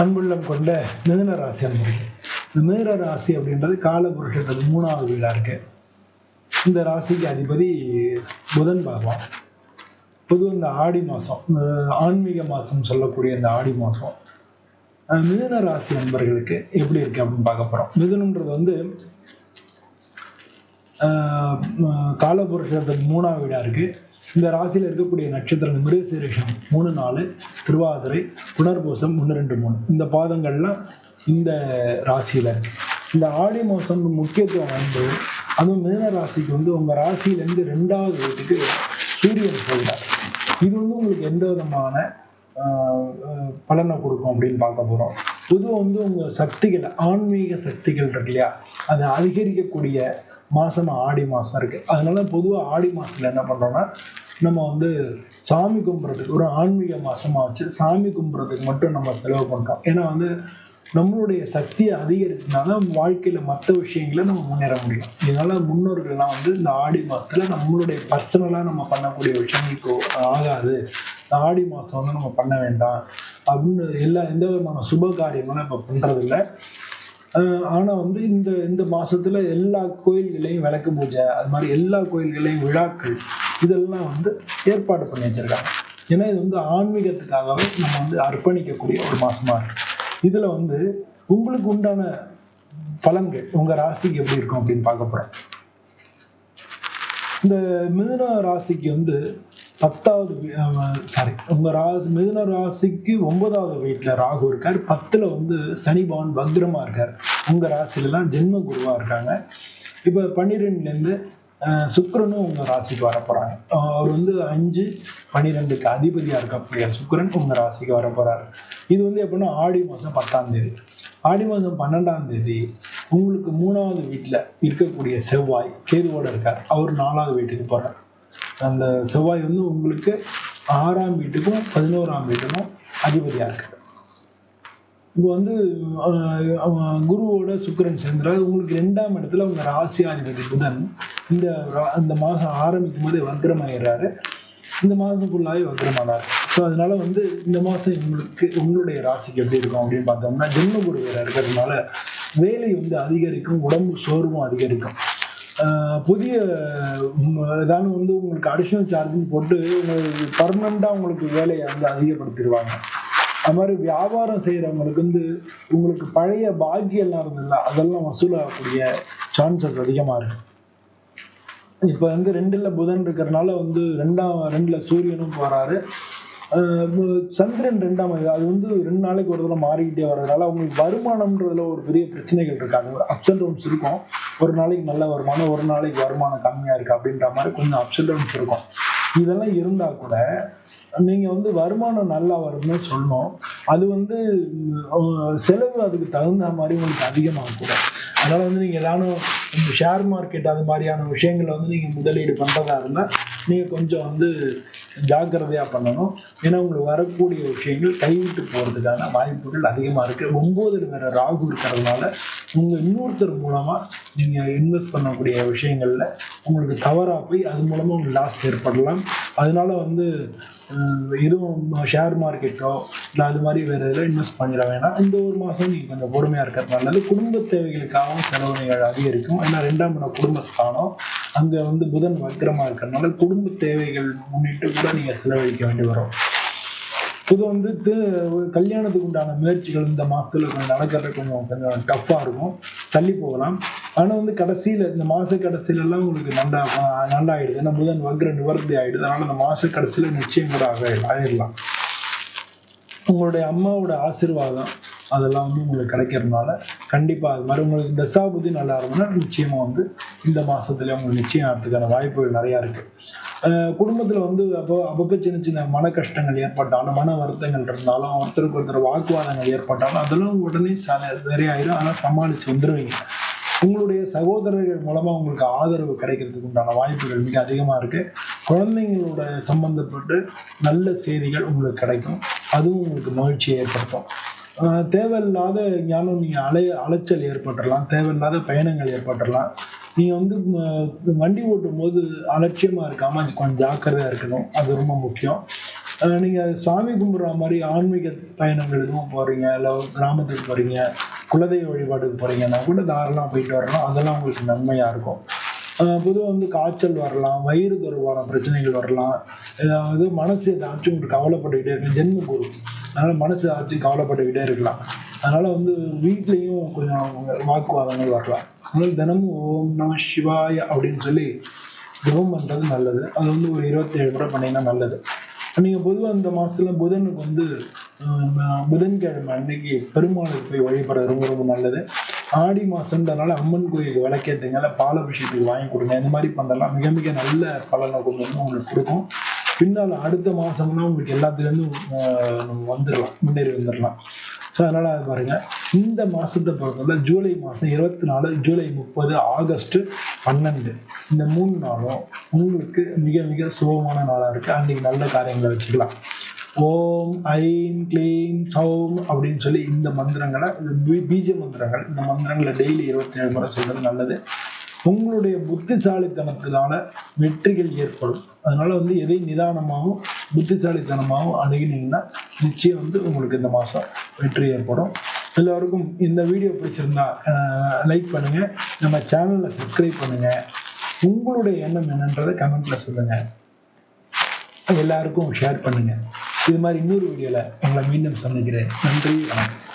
அன்புள்ளம் கொண்ட மிதுன ராசி அன்பர்கள் இந்த மிதுன ராசி அப்படின்றது காலபுருஷத்துக்கு மூணாவது வீடாக இருக்கு. இந்த ராசிக்கு அதிபதி புதன் பகவான். பொதுவாக இந்த ஆடி மாதம் இந்த ஆன்மீக மாதம் சொல்லக்கூடிய இந்த ஆடி மாதம் மிதுன ராசி அன்பர்களுக்கு எப்படி இருக்கு அப்படின்னு பார்க்க போகிறோம் மிதுனன்றது வந்து ஆஹ், காலபுருஷத்துக்கு மூணாவது வீடாக இருக்குது இந்த ராசியில் இருக்கக்கூடிய நட்சத்திரம் மிருகசீரிஷம் மூணு நாலு திருவாதிரை புனர்பூசம் ஒன்று ரெண்டு மூணு. இந்த பாதங்கள்லாம் இந்த ராசியில். இந்த ஆடி மாதம் முக்கியத்துவம் வந்து அதுவும் மீன ராசிக்கு வந்து உங்கள் ராசியிலேருந்து ரெண்டாவது வீட்டுக்கு சூரியன் போகிறார் இது வந்து உங்களுக்கு எந்த விதமான பலனை கொடுக்கும் அப்படின்னு பார்க்க போகிறோம் பொதுவாக வந்து உங்கள் சக்திகள் ஆன்மீக சக்திகள் இருக்கு இல்லையா? அதை அதிகரிக்கக்கூடிய மாதம் ஆடி மாதம் இருக்குது அதனால பொதுவாக ஆடி மாதத்தில் என்ன பண்ணுறோன்னா நம்ம வந்து சாமி கும்பிட்றதுக்கு ஒரு ஆன்மீக மாதமாக வச்சு சாமி கும்பிட்றதுக்கு மட்டும் நம்ம செலவு பண்ணுறோம் ஏன்னா வந்து நம்மளுடைய சக்தியை அதிகரிச்சுனா தான் வாழ்க்கையில் மற்ற விஷயங்களை நம்ம முன்னேற முடியும். இதனால் முன்னோர்கள்லாம் வந்து இந்த ஆடி மாதத்தில் நம்மளுடைய பர்சனலாக நம்ம பண்ணக்கூடிய விஷயங்களுக்கு ஆகாது. இந்த ஆடி மாதம் வந்து நம்ம பண்ண வேண்டாம். அப்படின்னு எல்லா எந்த விதமான சுப காரியங்களும் இப்போ பண்ணுறதில்ல ஆனால் வந்து இந்த இந்த மாதத்தில் எல்லா கோயில்களையும் விளக்கு பூஜை அது மாதிரி எல்லா கோயில்களையும் விழாக்கள் இதெல்லாம் வந்து ஏற்பாடு பண்ணி வச்சிருக்காங்க. ஏன்னா இது வந்து ஆன்மீகத்துக்காகவே நம்ம வந்து அர்ப்பணிக்கக்கூடிய ஒரு மாதமாக இருக்கு. இதில் வந்து உங்களுக்கு உண்டான பலன்கள் உங்கள் ராசிக்கு எப்படி இருக்கும் அப்படின்னு பார்க்க போகிறோம் இந்த மிதுன ராசிக்கு வந்து பத்தாவது சாரி உங்கள் ராசி மிதுன ராசிக்கு ஒன்பதாவது வீட்டில் ராகு இருக்கார். பத்தில் வந்து சனிபான் பவன் இருக்கார். உங்கள் ராசிலலாம் ஜென்ம குருவாக இருக்காங்க. இப்போ பன்னிரெண்டுலேருந்து சுக்கரனும் உங்கள் ராசிக்கு வர போகிறாங்க அவர் வந்து அஞ்சு பன்னிரெண்டுக்கு அதிபதியாக இருக்கக்கூடிய சுக்கரன் உங்கள் ராசிக்கு வர போகிறாரு இது வந்து எப்படின்னா ஆடி மாதம் பத்தாம் தேதி. ஆடி மாதம் பன்னெண்டாம் தேதி உங்களுக்கு மூணாவது வீட்டில் இருக்கக்கூடிய செவ்வாய் கேதுவோடு இருக்கார். அவர் நாலாவது வீட்டுக்கு போகிறார் அந்த செவ்வாய் வந்து உங்களுக்கு ஆறாம் வீட்டுக்கும் பதினோராம் வீட்டுக்கும் அதிபதியாக இருக்கு. இப்போ வந்து அவன் குருவோட சுக்கரன் சேர்ந்துறாரு. உங்களுக்கு ரெண்டாம் இடத்துல உங்கள் ராசியாதிபதி புதன் இந்த ரா- இந்த மாதம் ஆரம்பிக்கும் போதே வக்ரமாயிடுறாரு இந்த மாதம் ஃபுல்லாகவே வக்ரமானார் ஸோ அதனால வந்து இந்த மாதம் உங்களுக்கு உங்களுடைய ராசிக்கு எப்படி இருக்கும் அப்படின்னு பார்த்தோம்னா ஜென்ம குரு வேற இருக்கிறதுனால வேலை வந்து அதிகரிக்கும் உடம்பு சோர்வும் அதிகரிக்கும். புதிய இதான ஏதாவது வந்து உங்களுக்கு அடிஷனல் சார்ஜிங் போட்டு உங்களுக்கு பர்மனெண்ட்டாக உங்களுக்கு வேலையை வந்து அதிகப்படுத்திடுவாங்க. அது மாதிரி வியாபாரம் செய்கிறவங்களுக்கு வந்து உங்களுக்கு பழைய பாக்கியெல்லாம் இருந்ததில்ல அதெல்லாம் வசூலாகக்கூடிய சான்சஸ் அதிகமாக இருக்கு. இப்போ வந்து ரெண்டில் புதன் இருக்கிறனால வந்து ரெண்டாம் ரெண்டில் சூரியனும் போகிறாரு சந்திரன் ரெண்டாம் அது வந்து ரெண்டு நாளைக்கு ஒரு தடவை மாறிக்கிட்டே வர்றதுனால அவங்களுக்கு வருமானம்ன்றதுல ஒரு பெரிய பிரச்சனைகள் இருக்காங்க. அப்ஸ் அண்ட் டவுன்ஸ் இருக்கும். ஒரு நாளைக்கு நல்ல வருமானம் ஒரு நாளைக்கு வருமானம் கம்மியாக இருக்குது அப்படின்ற மாதிரி கொஞ்சம் அப்ஸ் டவுன்ஸ் இருக்கும். இதெல்லாம் இருந்தால் கூட நீங்கள் வந்து வருமானம் நல்லா வரும்னு சொல்லணும். அது வந்து செலவு அதுக்கு தகுந்த மாதிரி உங்களுக்கு அதிகமாக கூட அதனால் வந்து நீங்கள் ஏதானும் ஷேர் மார்க்கெட் அது மாதிரியான விஷயங்களை வந்து நீங்கள் முதலீடு பண்ணுறதா இருந்தால் நீங்கள் கொஞ்சம் வந்து ஜாக்கிரதையாக பண்ணணும். ஏன்னா உங்களுக்கு வரக்கூடிய விஷயங்கள் கைவிட்டு போகிறதுக்கான வாய்ப்புகள் அதிகமாக இருக்குது ஒம்போதில் வேறு ராகு இருக்கிறதுனால உங்கள் இன்னொருத்தர் மூலமாக நீங்கள் இன்வெஸ்ட் பண்ணக்கூடிய விஷயங்களில் உங்களுக்கு தவறாக போய் அது மூலமாக உங்களுக்கு லாஸ் ஏற்படலாம். அதனால வந்து எதுவும் ஷேர் மார்க்கெட்டோ இல்லை அது மாதிரி வேறு இதில் இன்வெஸ்ட் பண்ணிட வேணாம். இந்த ஒரு மாதம் நீங்கள் கொஞ்சம் பொறுமையாக இருக்கிறது நல்லது. குடும்ப தேவைகளுக்காகவும் செலவினைகள் அதிகரிக்கும். ஏன்னா ரெண்டாம் இடம் குடும்பஸ்தானம். அங்கே வந்து புதன் வக்கிரமாக இருக்கிறதுனால குடும்ப தேவைகள் முன்னிட்டு கூட நீங்கள் செலவழிக்க வேண்டி வரும். இது வந்து கல்யாணத்துக்கு உண்டான முயற்சிகள் இந்த மாதத்தில் கொஞ்சம் நடக்கிறது கொஞ்சம் கொஞ்சம் டஃப்பாக இருக்கும். தள்ளி போகலாம். ஆனால் வந்து கடைசியில் இந்த மாத கடைசியிலலாம் உங்களுக்கு நல்லா நல்லாயிடுது ஏன்னா புதன் வக்ர நிவர்த்தி ஆகிடுது அதனால் இந்த மாத கடைசியில் நிச்சயம் கூட ஆக ஆயிடலாம் உங்களுடைய அம்மாவோட ஆசீர்வாதம். அதெல்லாம் வந்து உங்களுக்கு கிடைக்கிறதுனால கண்டிப்பாக அது மாதிரி உங்களுக்கு தசாபுதி நல்லா இருக்கும்னா நிச்சயமாக வந்து இந்த மாதத்துலேயே உங்களுக்கு நிச்சயம் ஆகிறதுக்கான வாய்ப்புகள் நிறையா இருக்குது குடும்பத்தில் வந்து அப்போ அப்பப்போ சின்ன சின்ன மன கஷ்டங்கள் ஏற்பட்டாலும் மன வருத்தங்கள் இருந்தாலும் ஒருத்தருக்கு ஒருத்தர் வாக்குவாதங்கள் ஏற்பட்டாலும் அதெல்லாம் உடனே ச சரியாயிரும். ஆனால் சமாளித்து வந்துடுவீங்க உங்களுடைய சகோதரர்கள் மூலமாக உங்களுக்கு ஆதரவு கிடைக்கிறதுக்கு உண்டான வாய்ப்புகள் மிக அதிகமாக இருக்குது குழந்தைங்களோட சம்பந்தப்பட்டு நல்ல செய்திகள் உங்களுக்கு கிடைக்கும். அதுவும் உங்களுக்கு மகிழ்ச்சியை ஏற்படுத்தும். தேவையில்லாத ஞானம் நீங்கள் அலை அலைச்சல் ஏற்பட்டுடலாம் தேவையில்லாத பயணங்கள் ஏற்பட்டுடலாம் நீங்கள் வந்து வண்டி ஓட்டும் போது அலட்சியமாக இருக்காமல் கொஞ்சம் ஜாக்கிரதையாக இருக்கணும். அது ரொம்ப முக்கியம். நீங்கள் சாமி கும்பிட்ற மாதிரி ஆன்மீக பயணங்கள் எதுவும் போகிறீங்க இல்லை கிராமத்துக்கு போகிறீங்க குலதெய்வ வழிபாட்டுக்கு போகிறீங்கன்னா கூட தாராளமாக போயிட்டு வரணும். அதெல்லாம் உங்களுக்கு நன்மையாக இருக்கும். பொதுவாக வந்து காய்ச்சல் வரலாம் வயிறு தொடர்பான பிரச்சனைகள் வரலாம். ஏதாவது மனசு ஏதாச்சும் உங்களுக்கு கவலைப்பட்டுக்கிட்டே இருக்கு ஜென்ம குரு. அதனால மனசு ஏதாச்சும் கவலைப்பட்டுக்கிட்டே இருக்கலாம். அதனால வந்து வீட்லேயும் கொஞ்சம் வாக்குவாதங்கள் வரலாம். அதனால தினமும் ஓம் நம சிவாய அப்படின்னு சொல்லி ஜபம் பண்ணுறது நல்லது. அது வந்து ஒரு இருபத்தேழு முறை பண்ணிங்கன்னா நல்லது. நீங்கள் பொதுவாக இந்த மாதத்துல புதனுக்கு வந்து புதன்கிழமை அன்னைக்கு பெருமாளுக்கு போய் வழிபடுறது ரொம்ப ரொம்ப நல்லது. ஆடி மாதம்ன்றனால அம்மன் கோயிலுக்கு விளக்கேற்றுங்க இல்லை வாங்கி கொடுங்க. இந்த மாதிரி பண்ணலாம் மிக மிக நல்ல பலனை கொண்டு வந்து உங்களுக்கு கொடுக்கும். பின்னால் அடுத்த மாதம்னா உங்களுக்கு எல்லாத்துலேருந்தும் நம்ம வந்துடலாம் முன்னேறி வந்துடலாம். ஸோ அதனால் அது பாருங்கள் இந்த மாதத்தை பொறுத்தவரை ஜூலை மாதம் இருபத்தி நாலு ஜூலை முப்பது ஆகஸ்ட் பன்னெண்டு. இந்த மூணு நாளும் உங்களுக்கு மிக மிக சுபமான நாளாக இருக்குது அன்றைக்கி நல்ல காரியங்களை வச்சுக்கலாம். ஓம் ஐம் க்ளீம் சௌம் அப்படின்னு சொல்லி இந்த மந்திரங்களை பீஜ மந்திரங்கள் இந்த மந்திரங்களை டெய்லி இருபத்தி ஏழு முறை சொல்றது நல்லது. உங்களுடைய புத்திசாலித்தனத்தினால வெற்றிகள் ஏற்படும். அதனால வந்து எதை நிதானமாகவும் புத்திசாலித்தனமாகவும் அணுகினீங்கன்னா நிச்சயம் வந்து உங்களுக்கு இந்த மாதம் வெற்றி ஏற்படும். எல்லோருக்கும் இந்த வீடியோ பிடிச்சிருந்தா லைக் பண்ணுங்க. நம்ம சேனலில் சப்ஸ்கிரைப் பண்ணுங்க. உங்களுடைய எண்ணம் என்னன்றதை கமெண்ட்ல சொல்லுங்க. எல்லாருக்கும் ஷேர் பண்ணுங்கள் இது மாதிரி இன்னொரு வீடியோவில் உங்களை மீண்டும் சந்திக்கிறேன். நன்றி வணக்கம்.